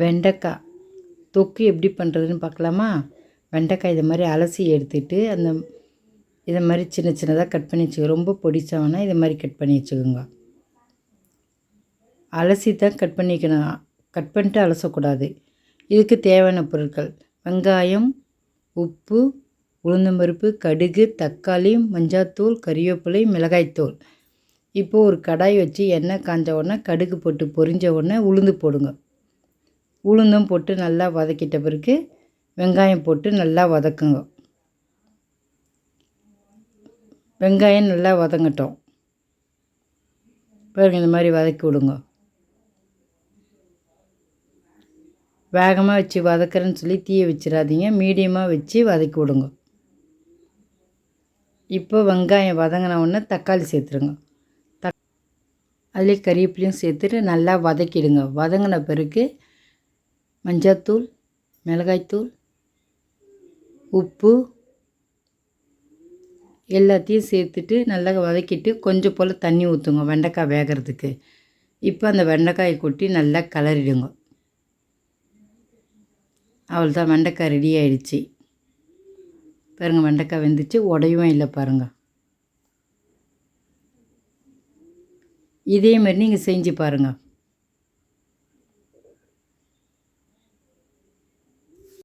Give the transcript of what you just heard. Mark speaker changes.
Speaker 1: வெண்டைக்காய். தொக்கு எப்படி பண்ணுறதுன்னு பார்க்கலாமா? வெண்டைக்காய் இதை மாதிரி அலசி எடுத்துட்டு அந்த இதை மாதிரி சின்ன சின்னதாக கட் பண்ணி வச்சுக்கோ. ரொம்ப பொடிசா இதை மாதிரி கட் பண்ணி வச்சுக்கோங்க. அலசி தான் கட் பண்ணிக்கணும். கட் பண்ணிட்டு அலசக்கூடாது. இதுக்கு தேவையான பொருட்கள் வெங்காயம் உப்பு உளுந்தம்பருப்பு கடுகு தக்காளி மஞ்சாத்தூள் கறிவேப்பிலை மிளகாய்த்தூள். இப்போது ஒரு கடாய் வச்சு எண்ணெய் காஞ்ச உடனே கடுகு போட்டு பொரிஞ்ச உடனே உளுந்து போடுங்க. உளுந்தும் போட்டு நல்லா வதக்கிட்ட பிறகு வெங்காயம் போட்டு நல்லா வதக்குங்க. வெங்காயம் நல்லா வதங்கட்டும். பாருங்க இந்த மாதிரி வதக்கி விடுங்க. வேகமாக வச்சு வதக்குறேன்னு சொல்லி தீயை வச்சிடாதீங்க. மீடியமாக வச்சு வதக்கி விடுங்க. இப்போ வெங்காயம் வதங்கின உடனே தக்காளி சேர்த்துருங்க. தக் அதுலேயே கறிவேப்பிலையும் சேர்த்துட்டு நல்லா வதக்கிடுங்க. வதங்கின பிறகு மஞ்சத்தூள் மிளகாய்த்தூள் உப்பு எல்லாத்தையும் சேர்த்துட்டு நல்லா வதக்கிட்டு கொஞ்சம் போல் தண்ணி ஊற்றுங்க வெண்டைக்காய் வேகிறதுக்கு. இப்போ அந்த வெண்டைக்காயை கொட்டி நல்லா கிளறிடுங்க அவ்வளோதான் வெண்டைக்காய் ரெடி ஆயிடுச்சு. பாருங்கள் வெண்டைக்காய் வெந்துச்சு. உடையவும் இல்லை பாருங்கள் இதே மாதிரி நீங்கள் செஞ்சு பாருங்கள்